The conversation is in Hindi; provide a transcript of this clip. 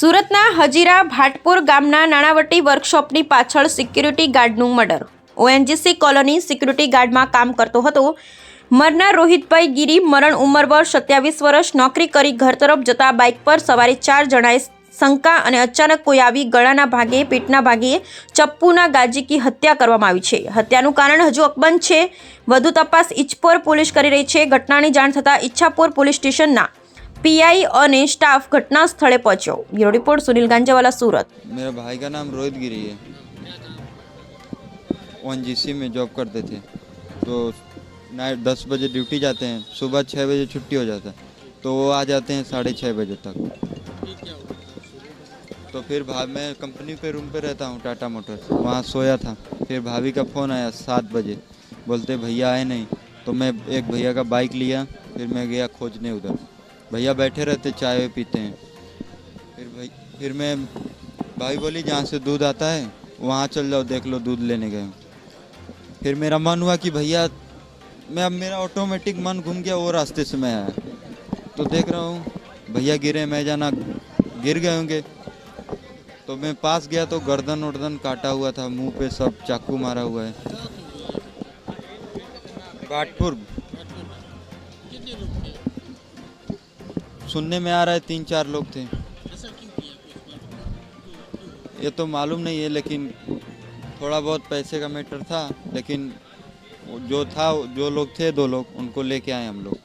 સુરતના હજીરા ભાટપુર ગામના નાણાવટી વર્કશોપની પાછળ સિક્યુરિટી ગાર્ડનું મર્ડર. ઓએનજીસી કોલોની સિક્યુરિટી ગાર્ડમાં કામ કરતો હતો. મરનાર રોહિતભાઈ ગીરી મરણ ઉંમર વર્ષ સત્યાવીસ વર્ષ, નોકરી કરી ઘર તરફ જતા બાઇક પર સવારે ચાર જણાએ શંકા અને અચાનક કોઈ આવી ગળાના ભાગે, પેટના ભાગે ચપ્પુના ગાજીકી હત્યા કરવામાં આવી છે. હત્યાનું કારણ હજુ અકબંધ છે. વધુ તપાસ ઇચ્છપોર પોલીસ કરી રહી છે. ઘટનાની જાણ થતાં ઇચ્છાપોર પોલીસ સ્ટેશનના पीआई और ने स्टाफ घटना स्थल पहुंचो। Bureau report, Sunil Ganjawala, Surat. मेरे भाई का नाम रोहित गिरी है। वन में जॉब करते थे। तो नाइट दस बजे ड्यूटी जाते हैं। सुबह छः बजे छुट्टी हो जाता है। तो वो आ जाते हैं साढ़े छः बजे तक। तो फिर भाई मैं कंपनी पे रूम पे रहता हूँ टाटा मोटर्स वहाँ सोया था। फिर भाभी का फ़ोन आया सात बजे। बोलते, भैया आए नहीं। तो मैं एक भैया का बाइक लिया। फिर मैं गया खोजने उधर। भैया बैठे रहते चाय पीते हैं। फिर भाई फिर मैं भाई बोली जहाँ से दूध आता है वहाँ चल जाओ देख लो दूध लेने गए फिर मेरा मन हुआ कि भैया मैं अब मेरा ऑटोमेटिक मन घूम गया वो रास्ते से मैं आया। तो देख रहा हूँ भैया गिरे मैं जाना गिर गए होंगे। तो मैं पास गया तो गर्दन उर्दन काटा हुआ था मुँह पे सब चाकू मारा हुआ है। बाटपुर सुनने में आ रहा है तीन चार लोग थे। ये तो मालूम नहीं है लेकिन थोड़ा बहुत पैसे का मैटर था लेकिन जो था जो लोग थे दो लोग उनको लेके आए हम लोग।